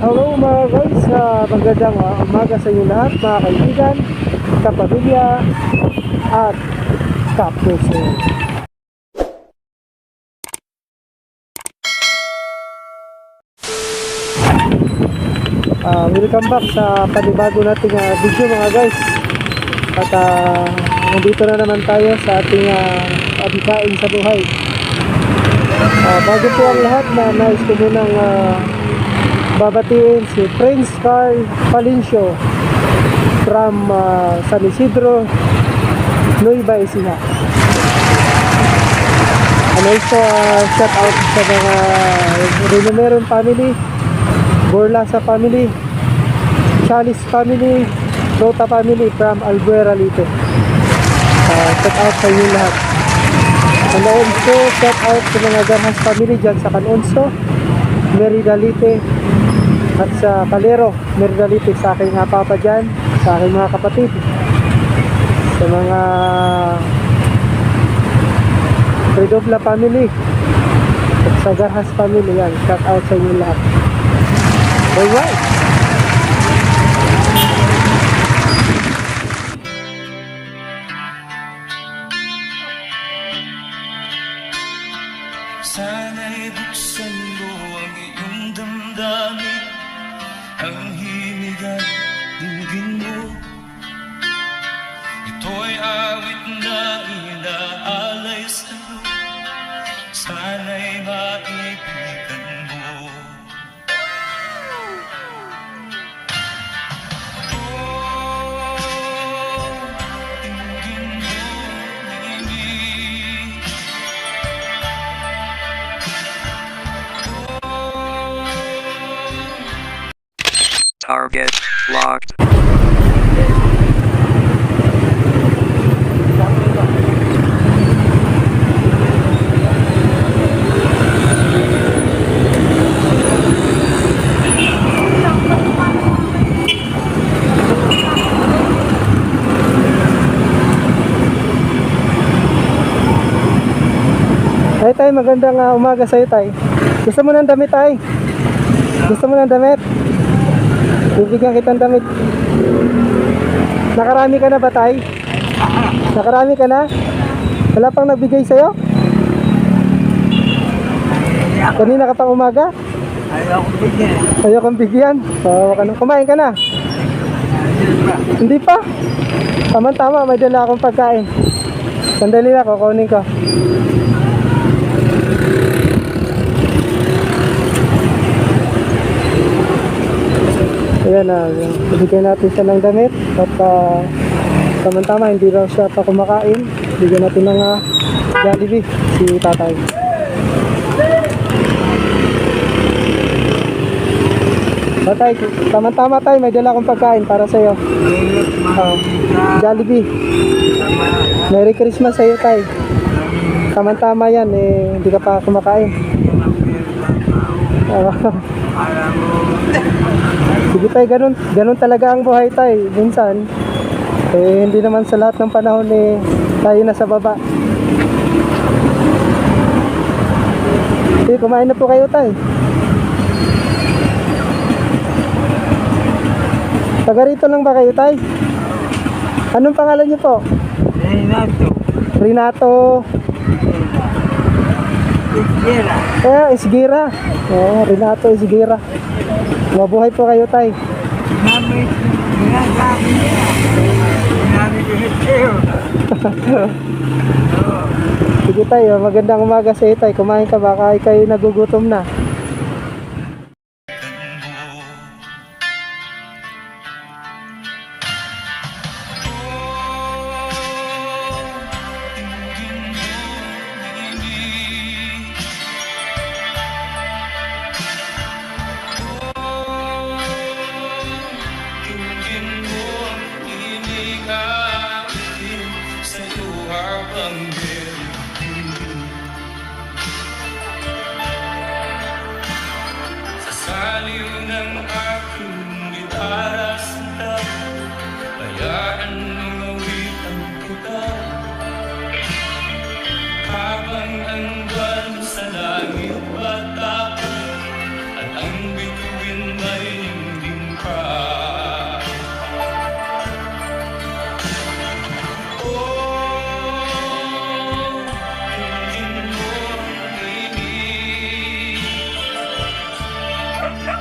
Hello mga guys, uh, magandang uh, umaga sa inyo lahat mga kaibigan, kapamilya at kapuso. Uh, welcome back sa panibago nating uh, video mga guys. At uh, nandito na naman tayo sa ating uh, abikain sa buhay. Uh, bago po ang lahat na nais ko munang uh, babatiin si Prince Carl Palincio from uh, San Isidro, Nueva Ecija. And also, uh, shout out sa mga Rinomeron family, Borlasa family, Chalis family, Rota family from Albuera Lite. Uh, shout out sa inyo lahat. And also, shout out sa mga Garhas family dyan sa Canonso, Merida Lite, at sa Calero, Merida Lite, sa aking mga papa dyan, sa aking mga kapatid, sa mga Redobla family, at sa Garhas family yan. Shout out sa inyo lahat. Alright! Sana'y buksan mo ang iyong damdamin Target locked. Ay tay, magandang uh, umaga sa iyo tay. Gusto mo ng damit tay? Gusto mo ng damit? Bibigyan kitang damit. Nakarami ka na ba tay? Nakarami ka na? Wala pang nagbigay sa'yo? Kanina ka pang umaga? Ko bigyan. Ayaw kang bigyan. Kawawa ka na. Kumain ka na? Hindi pa? Tama-tama, may dala akong pagkain. Sandali na, kukunin ko. Ayan na, uh, bigyan natin siya ng damit at uh, tama-tama hindi raw siya pa kumakain. Bigyan natin ng uh, Jollibee si tatay. Tatay, tama-tama may dala akong pagkain para sa iyo. Uh, Jollibee. Merry Christmas sa iyo, tay. Tama-tama yan, eh, hindi ka pa kumakain. Alam mo, Sige tay, ganun, ganun talaga ang buhay tay. Minsan, eh, hindi naman sa lahat ng panahon eh, tayo nasa baba. Sige, kumain na po kayo tay. Taga rito lang ba kayo tay? Anong pangalan niyo po? Renato, Renato. Iskira, Eh, Isgira. Eh, Renato Isgira. Mabuhay po kayo tay. sinabi, sinasabi niya. Sinabi ko sa'yo. Sige tayo, magandang umaga sa iyo tay. Kumain ka baka kayo nagugutom na.